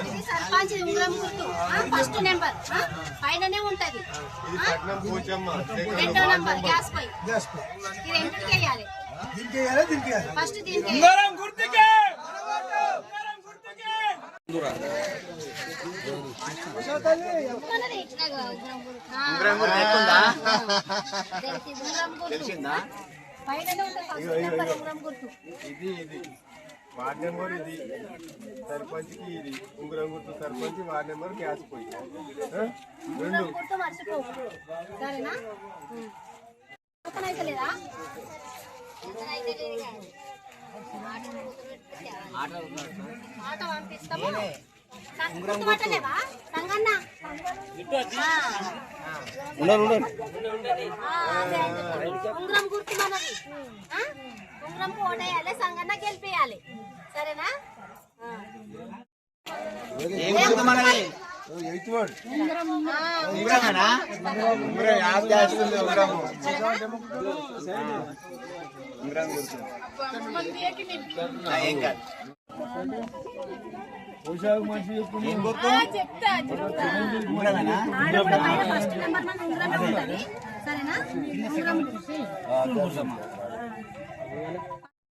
ఇది సర్పంచ్ ఉంగరం గుర్తు ఆ, ఫస్ట్ నెంబర్ పైననే ఉంటది రెండో నెంబర్ గ్యాస్ పై ఇది రెండుకి వేయాలి దీనికి వేయాలి దీనికి వేయాలి ఫస్ట్ దీనికి ఉంగరం గుర్తుకే మనది ఇట్లాగా ఉంగరం గుర్తు. ఆ, తెలిసి ఉంగరం గుర్తు. పైననే ఉంటది ఫస్ట్ నెంబర్ ఉంగరం గుర్తు ఇది ఇది వార్డ్ నెంబర్ ఇది. సర్పంచ్కి ఇది. ఉంగురం గుర్తు సర్పంచ్ వార్డ్ నెంబర్ క్యాష్ పోయి. రెండు. ఆట పంపిస్తాము ఉంగరం గుర్తు మనది? ఉంగరం ఓటేయాలి సంగన్న గెలిపేయాలి. సరేనా? ఉంగరం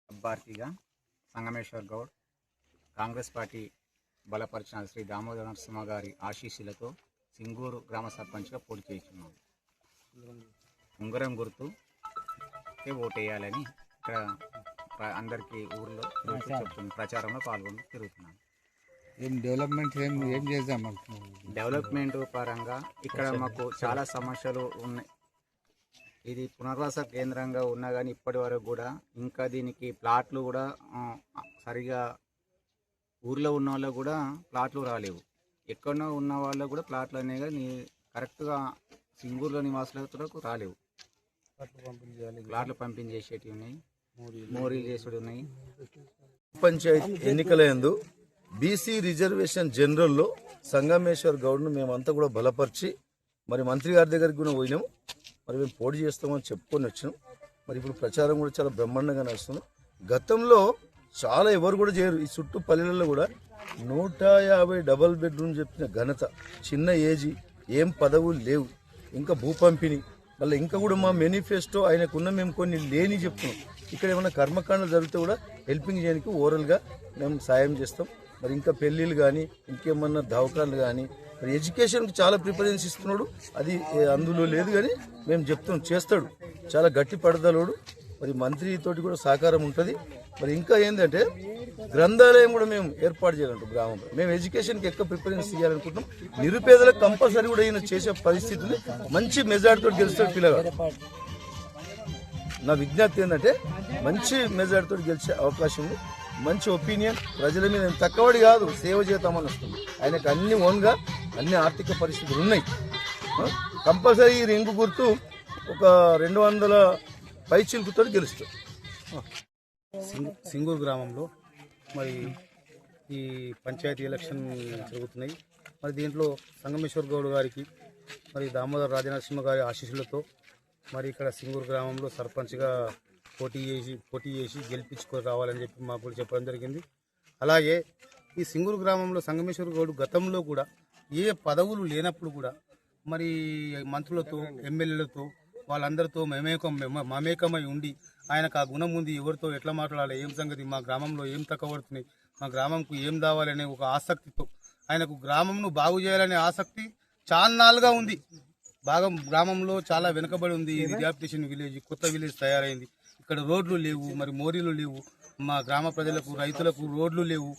అభ్యర్థిగా సంగమేశ్వర్ గౌడ్ కాంగ్రెస్ పార్టీ బలపరిచిన శ్రీ దామోదర నరసింహ గారి ఆశీస్సులతో సింగూరు గ్రామ సర్పంచ్గా పోటీ చేస్తున్నాం. ఉంగరం గుర్తు ఓటేయాలని ఇక్కడ అందరికీ ఊర్లో చెప్తున్నాం ప్రచారంలో పాల్గొని తిరుగుతున్నాం. ఏం డెవలప్మెంట్ ఏం ఏం చేద్దాం డెవలప్మెంట్ పరంగా ఇక్కడ మాకు చాలా సమస్యలు ఉన్నాయి. ఇది పునర్వాస కేంద్రంగా ఉన్నా కానీ ఇప్పటి వరకు కూడా ఇంకా దీనికి ప్లాట్లు కూడా సరిగా ఊర్లో ఉన్న వాళ్ళకు కూడా ప్లాట్లు రాలేవు. ఎక్కడో ఉన్న వాళ్ళకు కూడా ప్లాట్లు అనేవి కానీ కరెక్ట్గా సింగూరులో నివాసులకు రాలేవు. ప్లాట్లు పంపించేసేటివి ఉన్నాయి. మోరీలు. చేసేవి ఉన్నాయి. పంచాయతీ ఎన్నికల యందు బీసీ రిజర్వేషన్ జనరల్లో సంగమేశ్వర్ గౌడ్ను మేమంతా కూడా బలపరిచి మరి మంత్రి గారి దగ్గరికి కూడా పోయినాము. మరి మేము పోటీ చేస్తామని చెప్పుకొని వచ్చినాం. మరి ఇప్పుడు ప్రచారం కూడా చాలా బ్రహ్మాండంగా నడుస్తుంది. గతంలో చాలా ఎవరు కూడా చేయరు. ఈ చుట్టూ పల్లెలలో కూడా నూట యాభై డబల్ బెడ్రూమ్ చెప్పిన ఘనత చిన్న ఏజీ ఏం పదవులు లేవు. ఇంకా భూపంపిణీ మళ్ళీ ఇంకా కూడా మా మేనిఫెస్టో ఆయనకున్న మేము కొన్ని లేని చెప్తున్నాం. ఇక్కడ ఏమైనా కర్మకాండలు జరిగితే కూడా హెల్పింగ్ చేయడానికి ఓరల్గా మేము సాయం చేస్తాం. మరి ఇంకా పెళ్ళిళ్ళు కానీ ఇంకేమన్నా దవకాలు కానీ మరి ఎడ్యుకేషన్కి చాలా ప్రిఫరెన్స్ ఇస్తున్నాడు. అది అందులో లేదు కానీ మేము చెప్తున్నాం చేస్తాడు. చాలా గట్టి పడదలోడు. మరి మంత్రితోటి కూడా సహకారం ఉంటుంది. మరి ఇంకా ఏంటంటే గ్రంథాలయం కూడా మేము ఏర్పాటు చేయాలంటాం గ్రామంలో. మేము ఎడ్యుకేషన్కి ఎక్కువ ప్రిఫరెన్స్ ఇవ్వాలనుకుంటున్నాం నిరుపేదలకు కంపల్సరీ కూడా ఈయన చేసే పరిస్థితిని మంచి మెజార్టీతో గెలుస్తాడు పిల్లగాడు. నా విజ్ఞప్తి ఏంటంటే మంచి మెజార్టీతో గెలిచే అవకాశం ఉంది. మంచి ఒపీనియన్. ప్రజల మీద తక్కువడి కాదు సేవ చేద్దామని వస్తుంది. ఆయనకు అన్ని ఓన్గా అన్ని ఆర్థిక పరిస్థితులు ఉన్నాయి. కంపల్సరీ ఈ రింగు గుర్తు ఒక రెండు వందల పై చిలుకుతో గెలుస్తాడు సింగూరు గ్రామంలో మరి ఈ పంచాయతీ ఎలక్షన్ జరుగుతున్నాయి. మరి దీంట్లో సంగమేశ్వర్ గౌడ్ గారికి మరి దామోదర్ రాజనరసింహ గారి ఆశీస్సులతో మరి ఇక్కడ సింగూరు గ్రామంలో సర్పంచ్గా పోటీ చేసి పోటీ చేసి గెలిపించుకొని రావాలని చెప్పి మాకు కూడా చెప్పడం జరిగింది. అలాగే ఈ సింగూరు గ్రామంలో సంగమేశ్వర్ గౌడ్ గతంలో కూడా ఏ పదవులు లేనప్పుడు కూడా మరి మంత్రులతో ఎమ్మెల్యేలతో వాళ్ళందరితో మమేకం మమ- మమేకమై ఉండి ఆయనకు ఆ గుణం ఉంది ఎవరితో ఎట్లా మాట్లాడాలి ఏం సంగతి మా గ్రామంలో ఏం తక్కువ పడుతున్నాయి మా గ్రామంకు ఏం కావాలనే ఒక ఆసక్తితో ఆయనకు గ్రామంను బాగు చేయాలనే ఆసక్తి చాన్నాళ్ళుగా ఉంది. బాగా గ్రామంలో చాలా వెనుకబడి ఉంది ఇది రిహాబిటేషన్ విలేజ్ కొత్త విలేజ్ తయారైంది. ఇక్కడ రోడ్లు లేవు మరి మోరీలు లేవు మా గ్రామ ప్రజలకు రైతులకు రోడ్లు లేవు.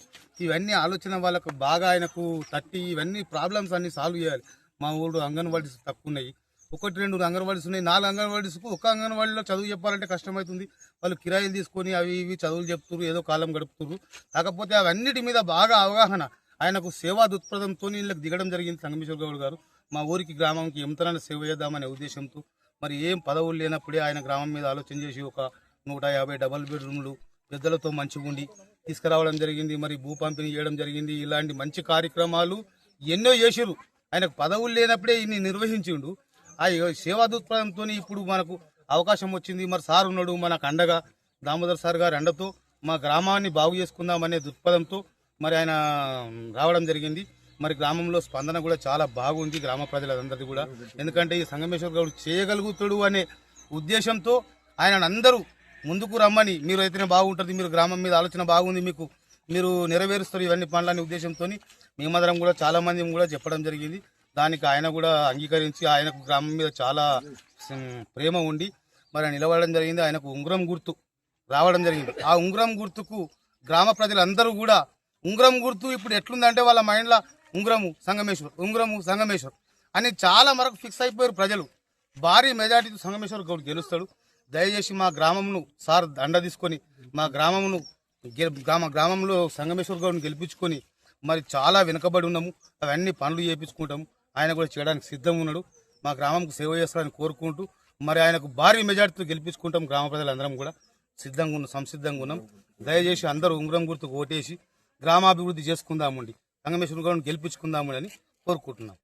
ఇవన్నీ ఆలోచన వాళ్ళకు బాగా ఆయనకు తట్టి ఇవన్నీ ప్రాబ్లమ్స్ అన్ని సాల్వ్ చేయాలి. మా ఊళ్ళో అంగన్వాడీస్ తక్కువ ఉన్నాయి ఒకటి రెండు అంగన్వాడీస్ ఉన్నాయి. నాలుగు అంగన్వాడీస్కు ఒక అంగన్వాడీలో చదువు చెప్పాలంటే కష్టమవుతుంది. వాళ్ళు కిరాయిలు తీసుకొని అవి ఇవి చదువులు చెప్తున్నారు ఏదో కాలం గడుపుతున్నారు కాకపోతే అవన్నిటి మీద బాగా అవగాహన. ఆయనకు సేవా దృక్పథంతో వీళ్ళకి దిగడం జరిగింది సంగమేశ్వర గౌడ్ గారు. మా ఊరికి గ్రామంకి ఎంతనైనా సేవ చేద్దామనే ఉద్దేశంతో మరి ఏం పదవులు లేనప్పుడే ఆయన గ్రామం మీద ఆలోచన చేసి ఒక నూట యాభై డబల్ బెడ్రూమ్లు పెద్దలతో మంచిగా ఉండి తీసుకురావడం జరిగింది. మరి భూ పంపిణీ చేయడం జరిగింది. ఇలాంటి మంచి కార్యక్రమాలు ఎన్నో చేసిరు ఆయనకు పదవులు లేనప్పుడే ఇన్ని నిర్వహించిండు. ఆ సేవా దృక్పథంతో ఇప్పుడు మనకు అవకాశం వచ్చింది. మరి సార్ ఉన్నాడు మనకు అండగా దామోదర్ సార్ గారి అండతో మా గ్రామాన్ని బాగు చేసుకుందామనే దృక్పథంతో మరి ఆయన రావడం జరిగింది. మరి గ్రామంలో స్పందన కూడా చాలా బాగుంది గ్రామ ప్రజలందరిది కూడా. ఎందుకంటే ఈ సంగమేశ్వర గౌడ్ చేయగలుగుతాడు అనే ఉద్దేశంతో ఆయన అందరూ ముందుకు రమ్మని మీరు అయితేనే బాగుంటుంది మీరు గ్రామం మీద ఆలోచన బాగుంది మీకు మీరు నెరవేరుస్తారు ఇవన్నీ పనులనే ఉద్దేశంతో మేమందరం కూడా చాలా మంది కూడా చెప్పడం జరిగింది. దానికి ఆయన కూడా అంగీకరించి ఆయనకు గ్రామం మీద చాలా ప్రేమ ఉండి మరి నిలబడడం జరిగింది. ఆయనకు ఉంగరం గుర్తు రావడం జరిగింది. ఆ ఉంగరం గుర్తుకు గ్రామ ప్రజలందరూ కూడా ఉంగరం గుర్తు ఇప్పుడు ఎట్లుందంటే వాళ్ళ మైండ్లో ఉంగరము సంగమేశ్వర్ ఉంగరము సంగమేశ్వర్ అని చాలా మరకు ఫిక్స్ అయిపోయారు ప్రజలు. భారీ మెజార్టీతో సంగమేశ్వర్ గౌడ్ గెలుస్తాడు. దయచేసి మా గ్రామంను సార్ దండ తీసుకొని మా గ్రామమును గె- గ్రామ గ్రామంలో సంగమేశ్వర్ గౌడ్ని గెలిపించుకొని మరి చాలా వెనుకబడి ఉన్నాము. అవన్నీ పనులు చేయించుకుంటాము ఆయన కూడా చేయడానికి సిద్ధంగా ఉన్నాడు. మా గ్రామంకు సేవ చేస్తారని కోరుకుంటూ మరి ఆయనకు భారీ మెజార్టీతో గెలిపించుకుంటాం గ్రామ ప్రజలందరం కూడా. సిద్ధంగా ఉన్నాం సంసిద్ధంగా ఉన్నాం. దయచేసి అందరూ ఉంగరం గుర్తుకు ఓటేసి గ్రామాభివృద్ధి చేసుకుందామండి. సంగమేశ్వర గౌడ్ని గెలిపించుకుందామని కోరుకుంటున్నాం.